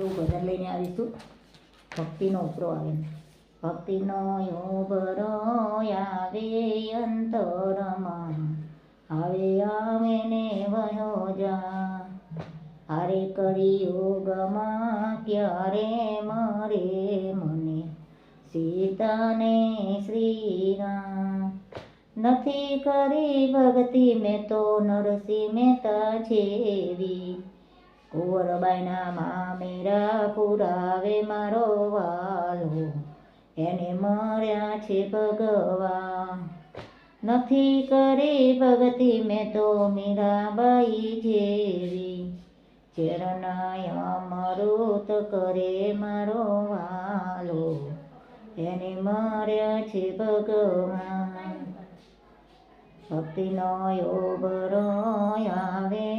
એવું ભજન લઈને આવીશું ભક્તિનો ઉપરો આવે ભક્તિનો ઉભરો આવે અંતરમાં આવે આવે ને વયો જા હારે કરી યોગમાં ક્યારે મરે મને સીતાને શ્રીરામ નથી કરી ભક્તિ મેં તો નરસિંહ મહેતા જેવી કુંવરબાઈના મામેરા પુરાવે મારો વાલો, એને મર્યા છે ભગવાન. નથી કરી ભક્તિ મેં તો મીરાબાઈ જેવી. ચરણાય અમૃત કરે મારો વાલો, એને મર્યા છે ભગવાન. ભક્તિનો યોબરો આવે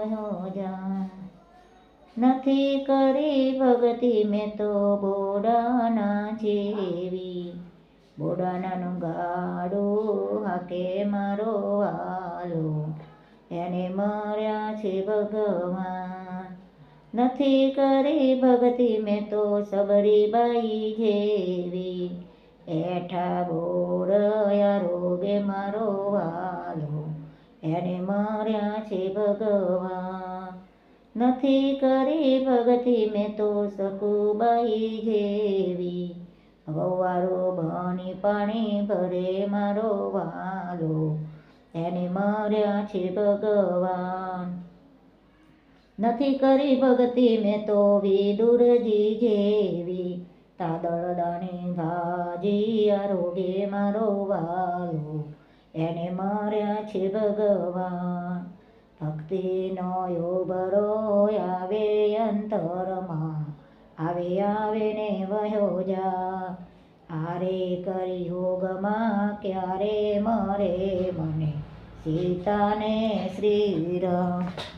ને જા નથી કરી ભક્તિ મેં તો બોડાના જેવી. બોડાનાનું ગાડું હાકે મારો વાલો. એને મર્યા છે ભગવાન. નથી કરી ભક્તિ મેં તો સબરીબાઈ જેવી. એઠા બોરયા રોગે મારો વાલો. એને માર્યા છે ભગવાન. નથી કરી ભગતી મેં તો સકુબાઈ જેવી. વવારો ભણી પાણી ભરે મારો વાલો. એને માર્યા છે ભગવાન. નથી કરી ભક્તિ મેં તો વિદુરજી જેવી. તાદળ દાણી ભાજી આરોગે મારો વાલો. એને માર્યા છે ભગવાન. ભક્તિનો યોબરો આવે અંતરમાં. આવે આવે ને વયો જા. આરે કરી યોગમાં ક્યારે મરે મને? સીતાને શ્રીરામ.